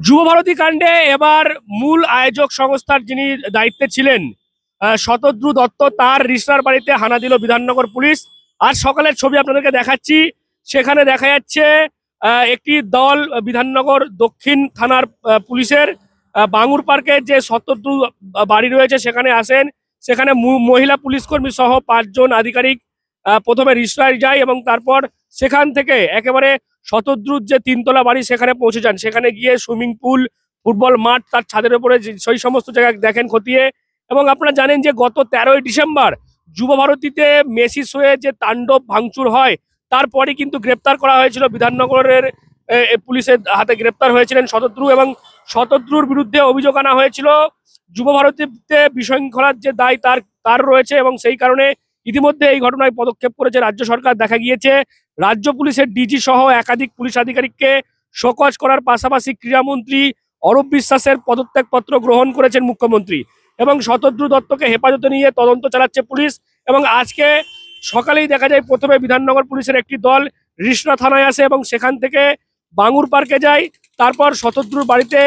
যুবভারতী কাণ্ডে এবার মূল আয়োজক সংস্থার যিনি দায়িত্বে ছিলেন শতদ্রু দত্ত, তার রিসনার বাড়িতে হানা দিল বিধাননগর পুলিশ। আর সকালের ছবি আপনাদেরকে দেখাচ্ছি, সেখানে দেখা যাচ্ছে একটি দল বিধাননগর দক্ষিণ থানার পুলিশের বাঙুর পার্কের যে শতদ্রু বাড়ি রয়েছে সেখানে আসেন। সেখানে মহিলা পুলিশ কর্মী সহ পাঁচজন আধিকারিক প্রথমে রিসনায় যায় এবং তারপর সেখান থেকে একেবারে শতদ্রুত যে তিনতলা বাড়ি সেখানে পৌঁছে যান। সেখানে গিয়ে সুইমিং পুল, ফুটবল মাঠ তার ছাদের উপরে সেই সমস্ত জায়গা দেখেন খতিয়ে। এবং আপনারা জানেন যে গত তেরোই ডিসেম্বর যুব ভারতীতে মেসি শোয়ে যে তাণ্ডব ভাঙচুর হয় তারপরে কিন্তু গ্রেপ্তার করা হয়েছিল বিধাননগরের পুলিশের হাতে গ্রেপ্তার হয়েছিলেন শতদ্রু এবং শতদ্রুর বিরুদ্ধে অভিযোগ আনা হয়েছিল। যুব ভারতীতে বিশৃঙ্খলার যে দায় তার তার রয়েছে এবং সেই কারণে ইতিমধ্যে এই ঘটনায় পদক্ষেপ করেছে রাজ্য সরকার। দেখা গিয়েছে রাজ্য পুলিশের ডিজি সহ একাধিক পুলিশ আধিকারিককে শোকজ করার পাশাপাশি ক্রীড়ামন্ত্রী অরূপ বিশ্বাসের পদত্যাগপত্র গ্রহণ করেছেন মুখ্যমন্ত্রী এবং শতদ্রু দত্তকে হেফাজতে নিয়ে তদন্ত চালাচ্ছে পুলিশ এবং আজকে সকালেই দেখা যায় প্রথমে বিধাননগর পুলিশের একটি দল রিষ্ণা থানায় আসে এবং সেখান থেকে বাঙুর পার্কে যায়। তারপর শতদ্রুর বাড়িতে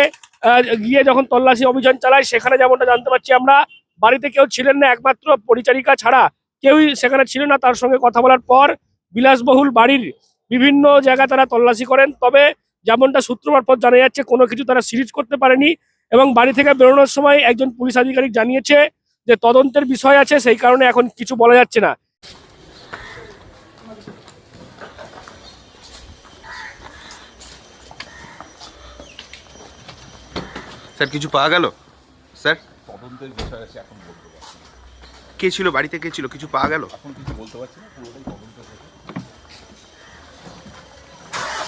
গিয়ে যখন তল্লাশি অভিযান চালায়, সেখানে যেমনটা জানতে পারছি আমরা, বাড়িতে কেউ ছিলেন না, একমাত্র পরিচারিকা ছাড়া কেউই সেখানে ছিল না। তার সঙ্গে কথা বলার পর বিলাসবহুল বাড়ির বিভিন্ন জায়গা তারা তল্লাশি করেন। তবে যেমনটা সূত্র মারফত জানা যাচ্ছে কোনো কিছু তারা সিরিজ করতে পারেনি এবং বাড়ি থেকে বেরোনোর সময় একজন পুলিশ আধিকারিক জানিয়েছে যে তদন্তের বিষয় আছে সেই কারণে এখন কিছু বলা যাচ্ছে না। স্যার কিছু পাওয়া গেল? স্যার? তদন্তের বিষয় আছে এখন বলতে পারছি কে ছিল? বাড়িতে কে ছিল? কিছু পাওয়া গেল? এখন কিছু বলতে পারছি না পুরোটাই তদন্ত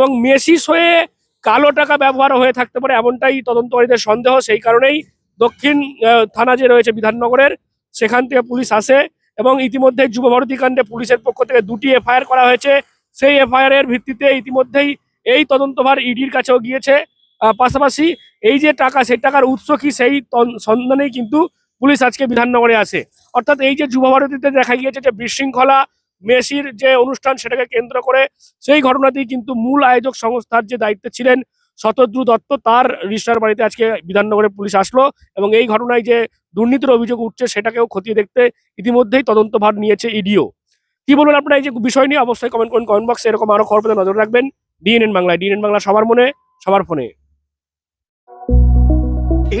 এবং মেসিস হয়ে কালো টাকা ব্যবহার হয়ে থাকতে পারে, এমনটাই তদন্তকারীদের সন্দেহ। সেই কারণেই দক্ষিণ থানা যে রয়েছে বিধাননগরের, সেখান থেকে পুলিশ আসে এবং ইতিমধ্যে যুবভারতী কাণ্ডে পুলিশের পক্ষ থেকে দুটি এফআইআর করা হয়েছে। সেই এফআইআর এর ভিত্তিতে ইতিমধ্যেই এই তদন্তভার ইডির কাছেও গিয়েছে। পাশাপাশি এই যে টাকা, সেই টাকার উৎস কি সেই সন্ধানেই কিন্তু পুলিশ আজকে বিধাননগরে আসে। অর্থাৎ এই যে যুবভারতীতে দেখা গিয়েছে যে বিশৃঙ্খলা মেসির যে অনুষ্ঠান সেটাকে কেন্দ্র করে সেই ঘটনাতেই কিন্তু মূল আয়োজক সংস্থার যে দায়িত্বে ছিলেন শতদ্রু দত্ত তার রিস্টার বাড়িতে আজকে বিধাননগরে পুলিশ আসলো এবং এই ঘটনায় যে দুর্নীতির অভিযোগ উঠছে সেটাকেও খতিয়ে দেখতে ইতিমধ্যেই তদন্তভার নিয়েছে ইডিও। কি বলবেন আপনারা এই যে বিষয় নিয়ে? অবশ্যই কমেন্ট করুন কমেন্ট বক্সে এরকম আরও খবর পেতে নজর রাখবেন। ডিএনএন বাংলায় ডিএনএন বাংলা সবার মনে সবার ফোনে।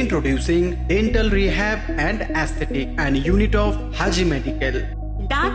Introducing Dental Rehab and Aesthetic and Unit of Haji Medical. দাঁত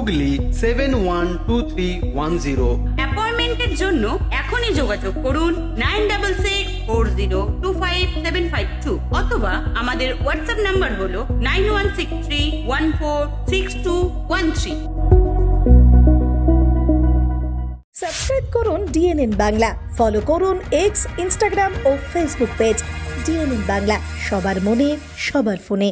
Hooghly seven one two three one zero. অ্যাপয়েন্টমেন্টের জন্য এখনই যোগাযোগ করুন nine double six four zero two five seven five two অথবা আমাদের হোয়াটসঅ্যাপ নাম্বার হলো nine one six three one four six two one three. Subscribe করুন DNN Bangla follow করুন X Instagram ও ফেসবুক পেজ ডিএনএন বাংলা সবার মনে সবার ফোনে।